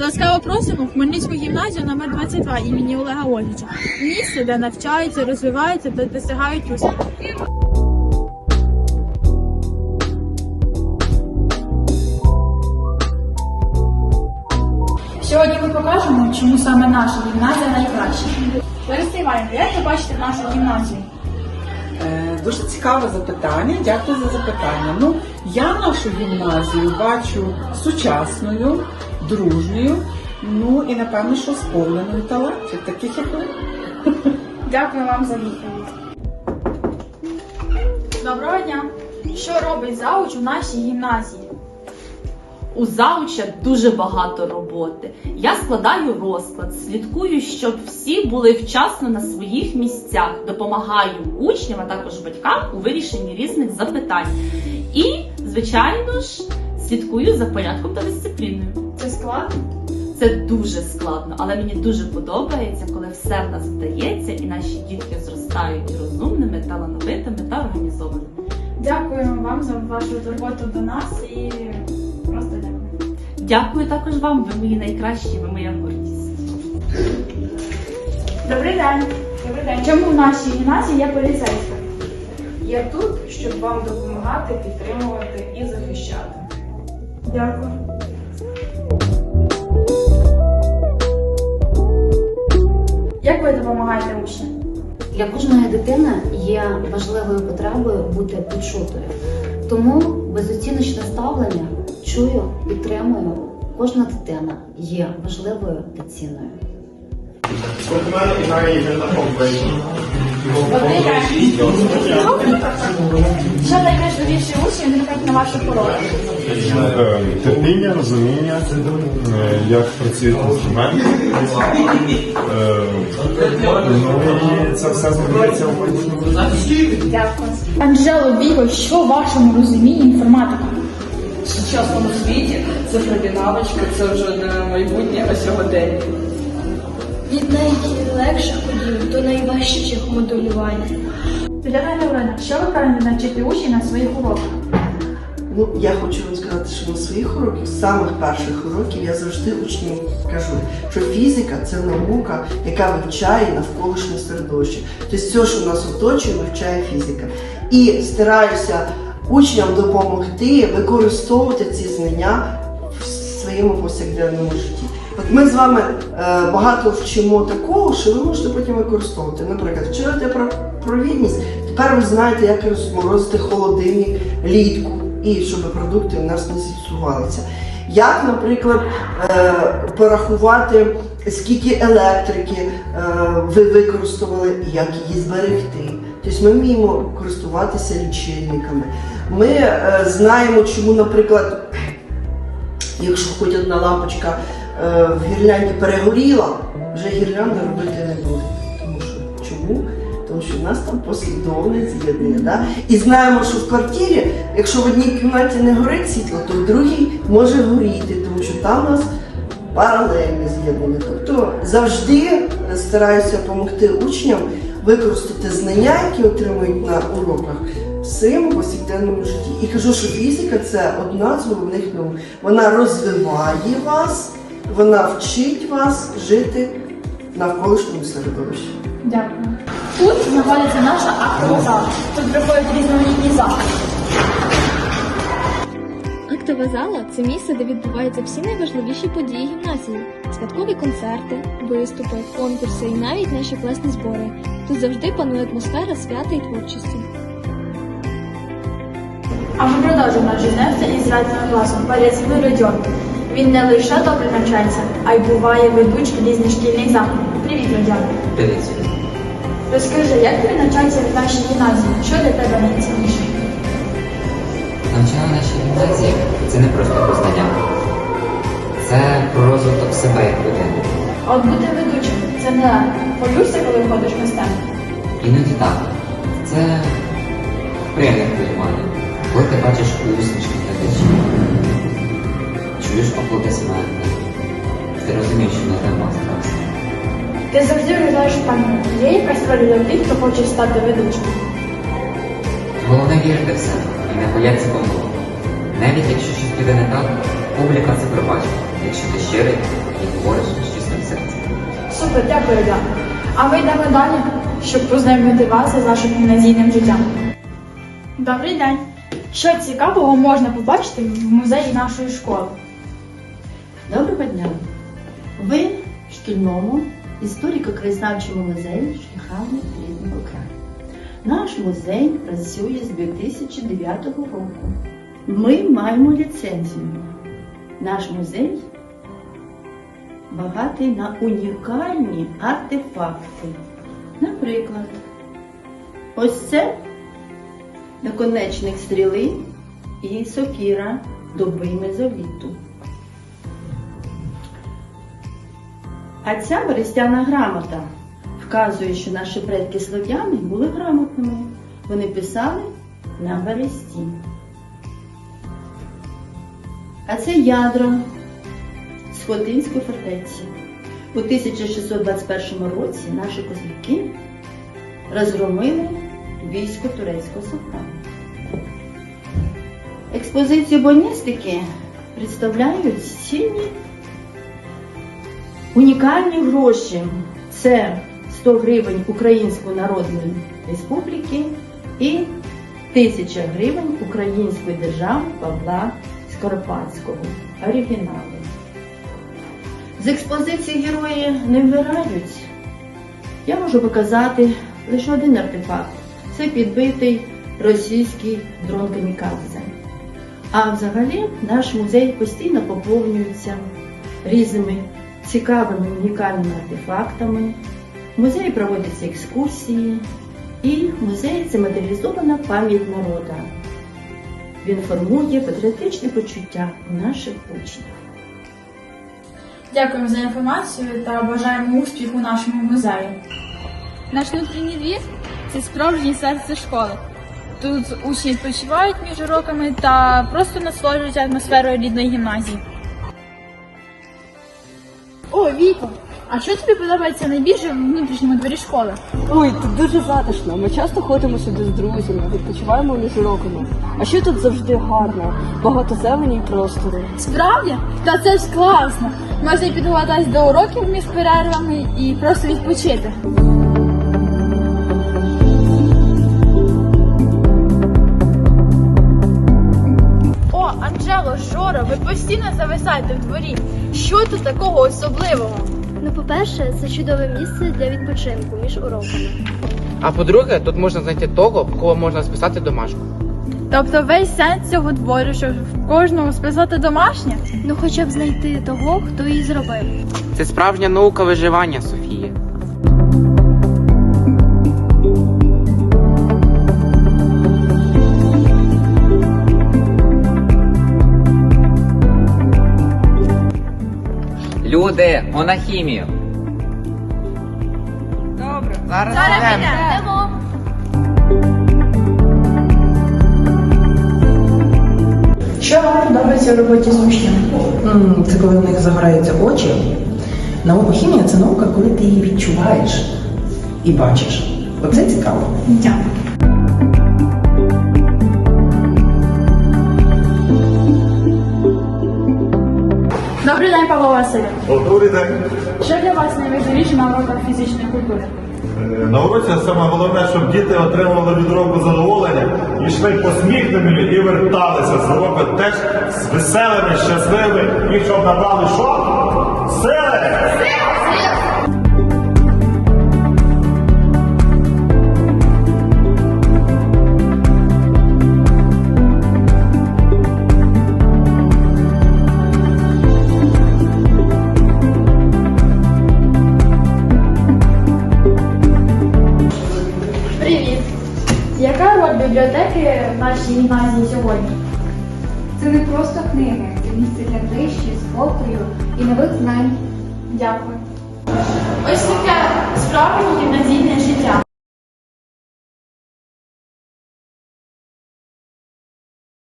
Ласкаво просимо в Хмельницьку гімназію номер 22 імені Олега Ольгіча. Місце, де навчаються, розвиваються та досягають успіху. Сьогодні ми покажемо, чому саме наша гімназія найкраща. Лариса Іванівна, як ви бачите нашу гімназію? Е, Дуже цікаве запитання. Дякую за запитання. Ну, я нашу гімназію бачу сучасною, дружньою, ну і напевно, що сповненою талантів, таких як ви. Дякую вам за відповідь. Доброго дня! Що робить зауч у нашій гімназії? У зауча дуже багато роботи. Я складаю розклад, слідкую, щоб всі були вчасно на своїх місцях, допомагаю учням, а також батькам у вирішенні різних запитань. І, звичайно ж, слідкую за порядком та дисципліною. Це складно? Це дуже складно, але мені дуже подобається, коли все в нас вдається, і наші дітки зростають розумними, талановитими та організованими. Дякуємо вам за вашу турботу до нас і просто дякую. Дякую також вам. Ви мої найкращі, ви моя гордість. Добрий день. Добрий день. Чому в нашій гімназії є поліцейська? Я тут, щоб вам допомагати, підтримувати і захищати. Дякую. Для кожної дитини є важливою потребою бути почутою. Тому безоціночне ставлення чую, підтримую. Кожна дитина є важливою та цінною. Спортсмени і навіть на конкуренції. Що учні виникають на уроках? Е, Терпіння, розуміння, е, як працюють інструменти. Е, Ну і це все знаходиться у майбутньому. Дякую. Анжело Біго, що в вашому розумінні інформатика? В сучасному світі цифрові навички це вже не майбутнє, а сьогодення. Від найлегших подій до найважчих моделювання. Тетяна Леонідовна, що ви правильно навчити учнів на своїх уроках? Ну, я хочу вам сказати, що на своїх уроках, з самих перших уроків, я завжди учням кажу, що фізика це наука, яка вивчає навколишнє середовище. Тобто все, що нас оточує, вивчає фізика. І стараюся учням допомогти використовувати ці знання в своєму повсякденному житті. От ми з вами е, багато вчимо такого, що ви можете потім використовувати. Наприклад, вчите про провідність, тепер ви знаєте, як розморозити холодильник літку і щоб продукти у нас не зіпсувалися. Як, наприклад, е, порахувати, скільки електрики е, ви використовували і як її зберегти. Тобто ми вміємо користуватися лічильниками. Ми знаємо, чому, наприклад, якщо хоч одна лампочка в гірлянді перегоріла, вже гірлянда робити не буде. Тому що чому? Тому що в нас там послідовне з'єднання. Да? І знаємо, що в квартирі, якщо в одній кімнаті не горить світло, то в другій може горіти, тому що там у нас паралельне з'єднання. Тобто завжди стараюся допомогти учням використати знання, які отримують на уроках в своєму повсякденному житті. І кажу, що фізика це одна з головних наук. Вона розвиває вас, вона вчить вас жити в навколишньому середовищі. Дякую. Тут знаходиться наша актова зала. Тут проходять різноманітні заходи. Актова зала це місце, де відбуваються всі найважливіші події гімназії: святкові концерти, виступи, конкурси і навіть наші класні збори. Тут завжди панує атмосфера свята і творчості. А ми продовжуємо наше заняття із радісним класом Палецький Родіон. Він не лише добре навчається, а й буває ведучим різних шкільних заходів. Привіт, Родіон. Привіт. Розкажи, як тобі навчається в нашій гімназії? Що для тебе найцінніше? Навчання в нашій гімназії це не просто познання. Це про розвиток себе як людини. А от бути ведучим це не боюшся, коли виходиш на сцену. Іноді так. Це приємне хвилювання. Коли ти бачиш усмішки глядачів, чуєш аплодисменти, ти розумієш, що не треба страшно. Ти завжди виглядаєш впевнено. Є якась роль для тих, хто хоче стати ведучим. Головне вірити в себе і не боятися помилок. Навіть якщо щось піде не так, публіка це пробачить. якщо ти щирий і говориш з чистим серцем. Супер, дякую, Діана. А ми йдемо далі, щоб познайомити вас з вашим гімназійним життям. Добрий день. Що цікавого можна побачити в музеї нашої школи? Доброго дня! Ви в шкільному історико-краєзнавчому музеї шляхами рідного краю. Наш музей працює з 2009 року. Ми маємо ліцензію. Наш музей багатий на унікальні артефакти. Наприклад, ось це наконечник стріли і сокіра доби мезоліту. А ця берестяна грамота вказує, що наші предки слов'яни були грамотними. Вони писали на бересті. А це ядра з Хотинської фортеці. У 1621 році наші козаки розгромили військо турецького султана. Експозицію боністики представляють цінні Унікальні гроші це 100 гривень Української Народної Республіки і 1000 гривень Української держави Павла Скоропадського. Оригінали. З експозиції герої не вмирають. Я можу показати лише один артефакт. Це підбитий російський дрон Камікадзе. А взагалі наш музей постійно поповнюється різними цікавими унікальними артефактами. В музеї проводяться екскурсії, і в музеї це матеріалізована пам'ять народу. Він формує патріотичне почуття у наших учнів. Дякуємо за інформацію та бажаємо успіху нашому музею. Наш внутрішній двір це справжнє серце школи. Тут учні відпочивають між уроками та просто насолоджуються атмосферою рідної гімназії. О, Віко, а що тобі подобається найбільше в внутрішньому дворі школи? Ой, тут дуже затишно. Ми часто ходимо сюди з друзями, відпочиваємо між уроками. А ще тут завжди гарно, багато зелені й простору. Справді? Та це ж класно. Можна підготуватись до уроків між перервами і просто відпочити. Анджело, Жора, ви постійно зависаєте в дворі. Що тут такого особливого? Ну, по-перше, це чудове місце для відпочинку між уроками. А по-друге, тут можна знайти того, в кого можна списати домашку. Тобто весь сенс цього двору, щоб в кожному списати домашнє? Ну, хоча б знайти того, хто її зробив. Це справжня наука виживання, Софія. Люди, он хімію. Добре, зараз, Зараз йдемо. Що вам подобається в роботі з учнями? М, Це коли в них загораються очі. Наука хімія це наука, коли ти її відчуваєш і бачиш. Оце цікаво. Дякую. Добрий день, Павло Васильович. Добрий день. Що для вас найважливіше на уроках фізичної культури? Е, На уроці саме головне, щоб діти отримували від уроку задоволення, йшли посміхненими і верталися з уроку теж з веселими, щасливими і щоб набрали що? Сили! Роль бібліотеки в нашій гімназії сьогодні? Це не просто книги, це місце для тиші, спокою і нових знань. Дякую. Ось таке справжнє гімназійне життя.